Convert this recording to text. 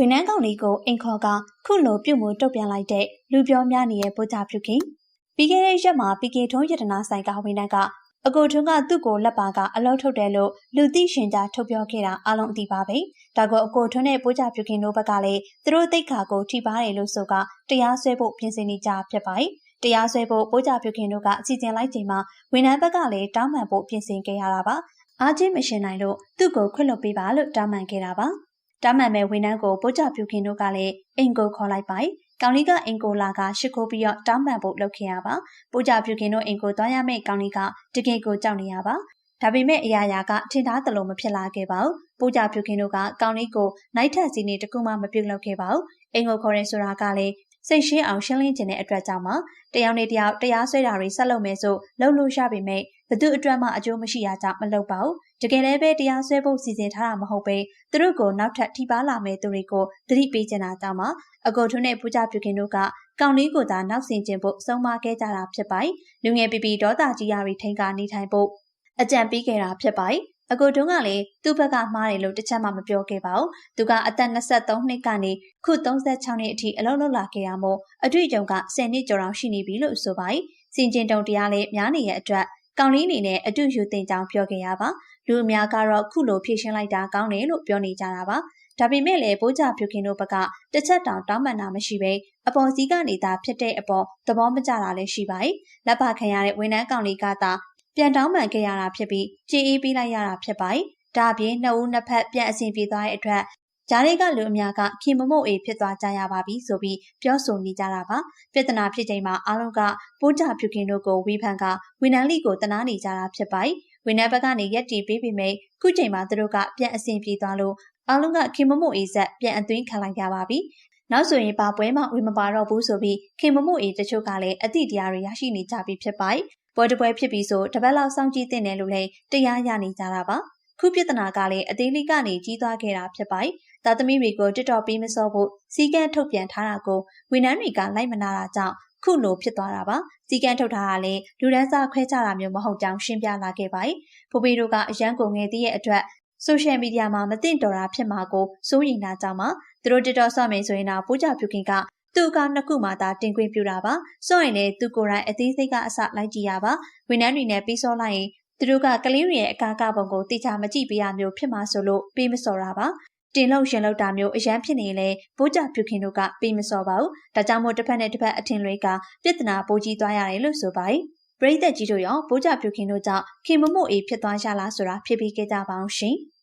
ဝန်ထမ်းကောင်လေးကိုအိမ်ခေါ်ကခုလိုပြုတ်မှုတုတ်ပြန်လိုက်တဲ့လူပြောများနေတဲ့ဗိုလ်ကြပြုခင်ပြီးခဲ့တဲ့ရက်မှာပီကေထုံးရတနာဆိုင်ကဝန်ထမ်းကအကိုထုံးကသူ့ကိုလက်ပါကအလောက်ထုတ်တယ်လို့လူသိရှင်ကြားထုတ်ပြောခဲ့တာအလုံးအသိပါပဲဒါကိုအကိုထုံးနဲ့ဗိုလ်ကြပြုခင်တို့ဘက်ကလည်းသူတို့တိတ်ခါကိုထိပါတယ်လို့ဆိုကတရားစွဲဖို့ပြင်ဆင်နေကြဖြစ်ပါတယ်တရားစွဲဖို့ပိုးကြပြုခင်တို့ကအစီအစဉ်လိုက်ချိန်မှာဝန်ထမ်းဘက်ကလည်းတောင်းပန်ဖို့ပြင်ဆင်ခဲ့ရတာပါအားချင်းမရှင်နိုင်လို့သူ့ကိုခွင့်လွှတ်ပေးပါလို့တောင်းပန်ခဲ့တာပါ တားမှန်မဲ့ဝန်ထမ်းကိုပိုးကြပြုခင်တို့ကလည်းအိမ်ကိုခေါ်လိုက်ပါ။ကောင်လေးကအင်ကိုလာကရှစ်ခိုးပြီးတော့တောင်းပန်ဖို့လုပ်ခဲ့ရပါ။ပိုးကြပြုခင်တို့အိမ်ကိုသွားရမယ့်ကောင်လေးကတကယ်ကိုကြောက်နေရပါ။ဒါပေမဲ့အရာရာကထင်သားသလိုမဖြစ်လာခဲ့ပါဘူး။ပိုးကြပြုခင်တို့ကကောင်လေးကိုနိုင်ထက်စီနေတကူမှမပြုတ်လောက်ခဲ့ပါဘူး။အိမ်ကိုခေါ်ရဲဆိုတာကလည်းစိတ်ရှင်းအောင်ရှင်းလင်းခြင်းတဲ့အတွက်ကြောင့်မှတယောက်နဲ့တယောက်တရားစွဲတာတွေဆက်လုပ်မယ်ဆိုလုပ်လို့ရပေမဲ့ဘသူအတွက်မှအကျိုးမရှိရကြောင်းမလုပ်ပါဘူး တကယ်လည်းပဲတရားစွဲဖို့စီစဉ်ထားတာမဟုတ်ပဲသူတို့ကိုနောက်ထပ်ထိပါလာမဲ့သူတွေကိုသတိပေးချင်တာကြောင့်မှအကိုထုံးနဲ့ပူကြပြုခင်တို့ကကောင်လေးကိုသာနောက်ဆင်ခြင်းဖို့ဆုံးမခဲ့ကြတာဖြစ်ပါတယ်လူငယ်ပီပီဒေါသကြီးရာတွေထိန်ကနေထိုင်ဖို့အကြံပေးခဲ့တာဖြစ်ပါတယ်အကိုတုံးကလည်းသူ့ဘက်ကမှားတယ်လို့တစ်ချက်မှမပြောခဲ့ပါဘူး။သူကအသက်23နှစ်ကနေခု36နှစ်အထိအလုပ်လုပ်လာခဲ့ရမို့အတွေ့အကြုံက10နှစ်ကျော်အောင်ရှိနေပြီလို့ဆိုပါတယ်။စင်ကျင်တုံတရားလည်းများနေတဲ့အတွက် ကောင်လေးအနေနဲ့အတူယူတင်ကြောင်းပြောခဲ့ရပါလူအများကတော့ခုလိုဖြည့်ရှင်းလိုက်တာကောင်းတယ်လို့ပြောနေကြတာပါဒါပေမဲ့လည်းဘိုးကြဖြူခင်တို့ဘက်ကတစ်ချက်တောင်တောင်းပန်တာမရှိပဲအပေါ်စီးကနေသာဖြစ်တဲ့အပေါ်သဘောမကျတာလည်းရှိပါတယ်လက်ပါခံရတဲ့ဝန်ထမ်းကောင်လေးကသာပြန်တောင်းပန်ခဲ့ရတာဖြစ်ပြီးကြေးအေးပေးလိုက်ရတာဖြစ်ပါတယ်ဒါအပြင်နှစ်ဦးနှစ်ဖက်ပြန်အဆင်ပြေသွားတဲ့အတွက် ဂျားတွေကလူအများကခင်မမို့အေးဖြစ်သွားကြရပါပြီဆိုပြီးပြောဆိုနေကြတာပါပြဿနာဖြစ်ချိန်မှာအားလုံးကပိုးကြဖြူခင်တို့ကိုဝီဖန်ကဝန်နန်းလီကိုတနာနေကြတာဖြစ်ပါတယ်ဝန်နန်းဘက်ကနေရက်တီပေးပြီးမိခုချိန်မှာသူတို့ကပြန်အဆင်ပြေသွားလို့အားလုံးကခင်မမို့အေးဆက်ပြန်အသွင်းခံလိုက်ရပါပြီနောက်ဆိုရင်ပါပွဲမှာဝင်မပါတော့ဘူးဆိုပြီးခင်မမို့အေးတချို့ကလည်းအသည့်တရားတွေရရှိနေကြပြီဖြစ်ပါတယ်ပွဲတစ်ပွဲဖြစ်ပြီးဆိုတပတ်လောက်စောင့်ကြည့်တင်တယ်လို့လည်းတရားရနေကြတာပါခုပြဿနာကလည်းအသေးလေးကနေကြီးသွားခဲ့တာဖြစ်ပါတယ်။ သားသမီးတွေကိုတစ်တော်ပြီးမစောဖို့စီကန်းထုတ်ပြန်ထားတာကိုဝန်ထမ်းတွေကလိုက်မနာတာကြောင့်ခုလိုဖြစ်သွားတာပါ။စီကန်းထုတ်ထားတာလည်းလူဒန်းစားခွဲခြားတာမျိုးမဟုတ်ကြောင်းရှင်းပြလာခဲ့ပါတယ်။ဖိုးပေတို့ကအရန်ကုန်ငယ်သေးရဲ့အတွက်ဆိုရှယ်မီဒီယာမှာမသိတော်တာဖြစ်မှာကိုစိုးရိမ်တာကြောင့်မှသူတို့တစ်တော်ဆော့မယ်ဆိုရင်တော့ပိုးကြဖြူခင်ကသူ့အကောင့်နှစ်ခုမှသာတင်ခွင့်ပြုတာပါ။စောရင်လည်းသူကိုယ်တိုင်အသေးစိတ်ကအစလိုက်ကြည့်ရပါ။ဝန်ထမ်းတွေနဲ့ပြီးစောလိုက်ရင်သူတို့ကကလေးတွေရဲ့အကာအကပုံကိုတိကျမကြည့်ပေးရမျိုးဖြစ်မှာဆိုလို့ပေးမစော်တာပါ တင်လောက်ရှင်လောက်တာမျိုးအရန်ဖြစ်နေလေဘိုးကြပြုခင်တို့ကပေးမစော်ပါဘူးဒါကြောင့်မို့တစ်ဖက်နဲ့တစ်ဖက်အထင်တွေကပြဿနာပိုကြီးသွားရတယ်လို့ဆိုပါတယ်ပရိသတ်ကြီးတို့ရောဘိုးကြပြုခင်တို့ကြောင့်ခင်မမို့အေးဖြစ်သွားရလားဆိုတာဖြစ်ပြီးကြကြပါအောင်ရှင်။